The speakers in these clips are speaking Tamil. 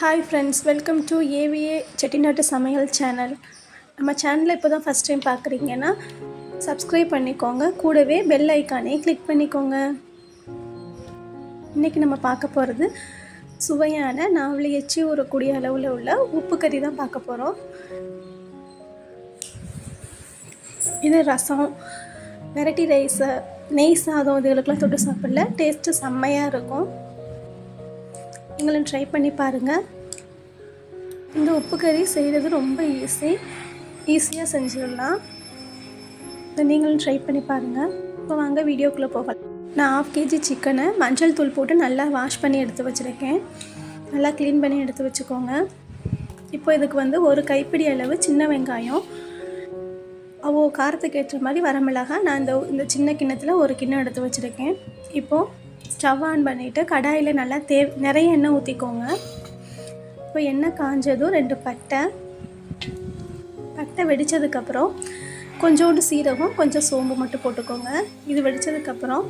Hi friends welcome to AVA Chettinad சமையல் சேனல் நம்ம சேனலை இப்போ தான் ஃபஸ்ட் டைம் பார்க்குறீங்கன்னா சப்ஸ்கிரைப் பண்ணிக்கோங்க. கூடவே பெல் ஐக்கானே கிளிக் பண்ணிக்கோங்க. இன்றைக்கி நம்ம பார்க்க போகிறது சுவையான நாவலை எச்சி ஊறக்கூடிய அளவில் உள்ள உப்பு கறி தான் பார்க்க போகிறோம் இது ரசம் வெரைட்டி ரைஸு நெய் சாதம் இதுகளுக்கெல்லாம் தொட்டு சாப்பிடல. டேஸ்ட்டு செம்மையாக இருக்கும். நீங்களும் ட்ரை பண்ணி பாருங்கள் இந்த உப்பு கறி செய்கிறது ரொம்ப ஈஸி ஈஸியாக செஞ்சிடலாம். இதை நீங்களும் ட்ரை பண்ணி பாருங்கள் இப்போ வாங்க வீடியோக்குள்ளே போகலாம். நான் ஆஃப் கேஜி சிக்கனை மஞ்சள் தூள் போட்டு நல்லா வாஷ் பண்ணி எடுத்து வச்சுருக்கேன். நல்லா க்ளீன் பண்ணி எடுத்து வச்சுக்கோங்க. இப்போ இதுக்கு வந்து ஒரு கைப்பிடி அளவு சின்ன வெங்காயம் அவ்வளோ காரத்துக்கு ஏற்ற மாதிரி வரமிளகாய். நான் இந்த இந்த சின்ன கிண்ணத்தில் ஒரு கிண்ணம் எடுத்து வச்சுருக்கேன். இப்போது ஸ்டவ் ஆன் பண்ணிவிட்டு கடாயில் நல்லா தே நிறைய எண்ணெய் ஊற்றிக்கோங்க. இப்போ எண்ணெய் காஞ்சதும் ரெண்டு பட்டை. பட்டை வெடித்ததுக்கப்புறம் கொஞ்சோண்டு சீரகம் கொஞ்சம் சோம்பு மட்டும் போட்டுக்கோங்க. இது வெடித்ததுக்கப்புறம்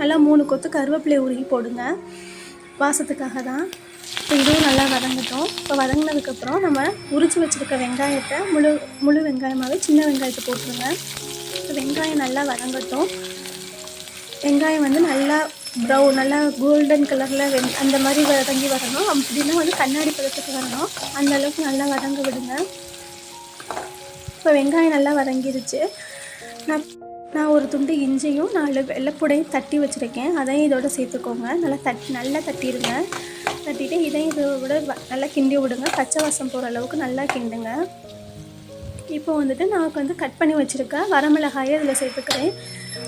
நல்லா மூணு கொத்து கருவேப்பிலை உருகி போடுங்க. வாசத்துக்காக தான். இப்போ இதுவும் நல்லா வதங்கட்டும். இப்போ வதங்கினதுக்கப்புறம் நம்ம உரிச்சு வச்சுருக்க வெங்காயத்தை முழு முழு வெங்காயமாகவே சின்ன வெங்காயத்தை போட்டுருங்க. இப்போ வெங்காயம் நல்லா வதங்கட்டும். வெங்காயம் வந்து நல்லா ப்ரௌன் நல்லா கோல்டன் கலரில் வெந் அந்த மாதிரி வதங்கி வரணும். அப்படின்னா வந்து கண்ணாடி பதத்துக்கு வரணும். அந்த அளவுக்கு நல்லா வதங்க விடுங்க. இப்போ வெங்காயம் நல்லா வதங்கிருச்சு. நான் நான் ஒரு துண்டு இஞ்சியும் நாலு வெள்ளைப்பூடையும் தட்டி வச்சுருக்கேன். அதையும் இதோட சேர்த்துக்கோங்க. நல்லா தட் நல்லா தட்டிடுங்க. தட்டிட்டு இதையும் இதோட வ- நல்லா கிண்டி விடுங்க. பச்சை வாசம் போகிற அளவுக்கு நல்லா கிண்டுங்க. இப்போ வந்துட்டு நான் வந்து கட் பண்ணி வச்சுருக்கேன் வரமிளகாயை இதில் சேர்த்துக்கிறேன்.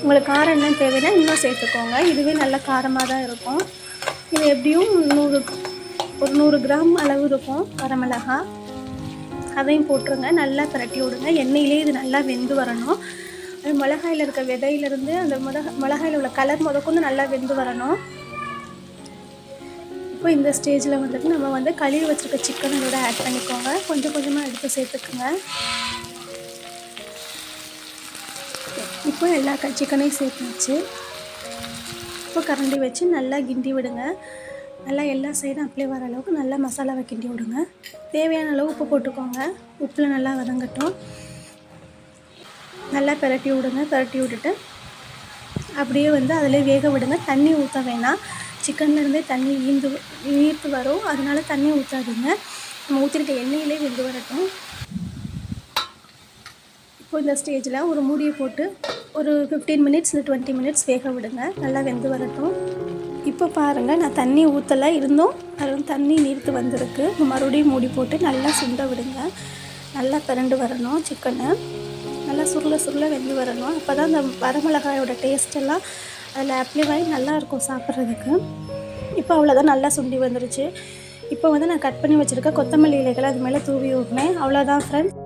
உங்களுக்கு காரம் என்ன தேவைன்னா இன்னும் சேர்த்துக்கோங்க. இதுவே நல்ல காரமாக தான் இருக்கும். இது எப்படியும் நூறு ஒரு நூறு கிராம் அளவு இருக்கும் வரமிளகாய் அதையும் போட்டுருங்க. நல்லா பிரட்டி விடுங்க. எண்ணெயிலே இது நல்லா வெந்து வரணும். அது மிளகாயில் இருக்க விதையிலேருந்து அந்த மிளகா மிளகாயில் உள்ள கலர் முதற்கொண்டு நல்லா வெந்து வரணும். இப்போ இந்த ஸ்டேஜில் வந்துட்டு நம்ம வந்து கழுவி வச்சுருக்க சிக்கனை இதோட ஆட் பண்ணிக்கோங்க. கொஞ்சம் கொஞ்சமாக எடுத்து சேர்த்துக்குங்க. இப்போ எல்லா க சிக்கனையும் சேர்த்தாச்சு. இப்போ கரண்டி வச்சு நல்லா கிண்டி விடுங்க. நல்லா எல்லா சைடும் அப்ளை வர அளவுக்கு நல்லா மசாலாவை கிண்டி விடுங்க. தேவையான அளவு உப்பு போட்டுக்கோங்க. உப்பில் நல்லா வதங்கட்டும். நல்லா பிரட்டி விடுங்க. பிரட்டி விட்டுட்டு அப்படியே வந்து அதில் வேக விடுங்க. தண்ணி ஊற்ற வேணாம். சிக்கன்லேருந்தே தண்ணி ஈந்து ஈர்த்து வரும். அதனால தண்ணி ஊற்றாதீங்க நம்ம ஊற்றிருக்க எண்ணெயிலே வெந்து வரட்டும். இந்த ஸ்டேஜில் ஒரு மூடியை போட்டு ஒரு ஃபிஃப்டீன் மினிட்ஸ் இல்லை டுவெண்ட்டி மினிட்ஸ் வேக விடுங்க. நல்லா வெந்து வரட்டும். இப்போ பாருங்கள் நான் தண்ணி ஊற்றலை இருந்தும் அது வந்து தண்ணி நீர்த்து வந்திருக்கு. மறுபடியும் மூடி போட்டு நல்லா சுண்ட விடுங்க. நல்லா பிறண்டு வரணும் சிக்கனை நல்லா சுருள சுருள வெந்து வரணும். அப்போ தான் அந்த வரமிளகாயோட டேஸ்டெல்லாம் அதில் அப்ளை ஆகி நல்லா இருக்கும் சாப்பிட்றதுக்கு. இப்போ அவ்வளோதான் நல்லா சுண்டி வந்துருச்சு. இப்போ வந்து நான் கட் பண்ணி வச்சுருக்க கொத்தமல்லி இலைகளை அது மேலே தூவி விட்னேன் அவ்வளோதான் ஃப்ரெண்ட்ஸ்